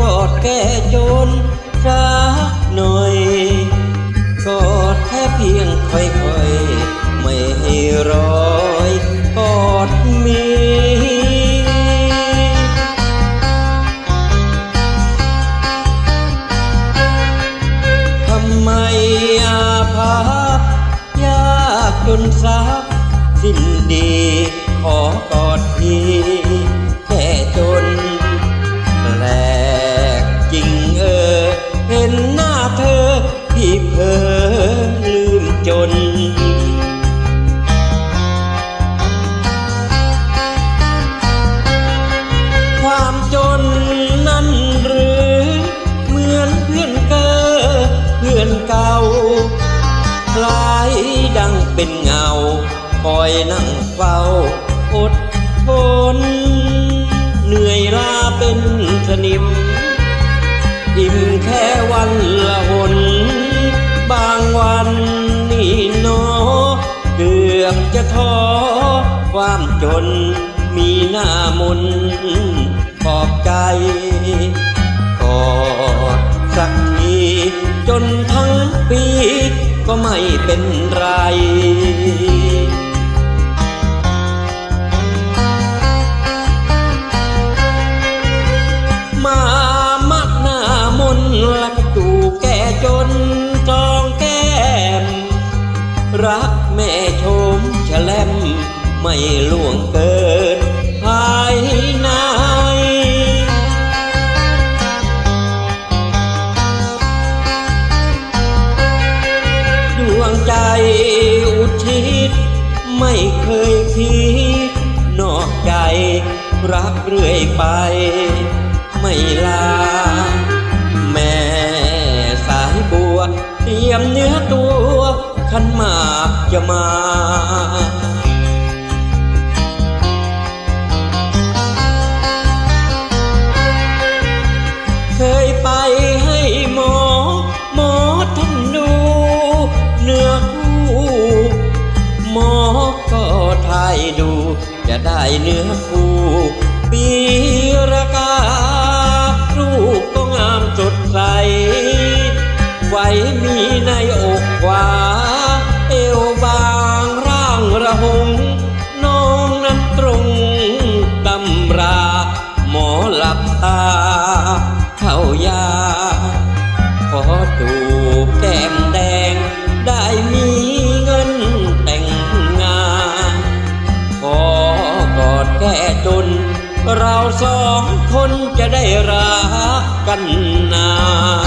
กอดแก่จนรักหน่อย กอดแค่เพียงค่อยๆ ไม่ให้รอยกอดมีทำไมอาภาพยากจนสักสิ้นดีขอกอ คอยนั่งเฝ้าอดทน เหนื่อยลาเป็นสนิม อิ่มแค่วันละหน บางวันนี่นอ เกือบจะท้อความจนมีหน้ามนปลอบใจกอดสักทีจนทั้งปีก็ไม่เป็นไร มามักหน้ามนและก็จูแก่จนจองแก้ม รักแม่ชมแฉลมไม่ล่วงเกินภายในดวงใจอุทิศไม่เคยคิดนอกใจรักเรื่อยไป ไม่ลา แม่สายบัวเตรียมเนื้อตัวขันมากจะมาเคยไปให้หมอ หมอท่านดูเนื้อคู่หมอก็ทายดู จะได้เนื้อคู่ปีรากาามสดใส ไว้มีในอกขวา เอวบางร่างระหง น้องนั้นตรงตำรา หมอหลับตา เข้ายา ขอจูบแก้มแดง ได้มีเงินแต่งงาน ขอกอดแก้จน เราสองคนจะได้รักกันนาน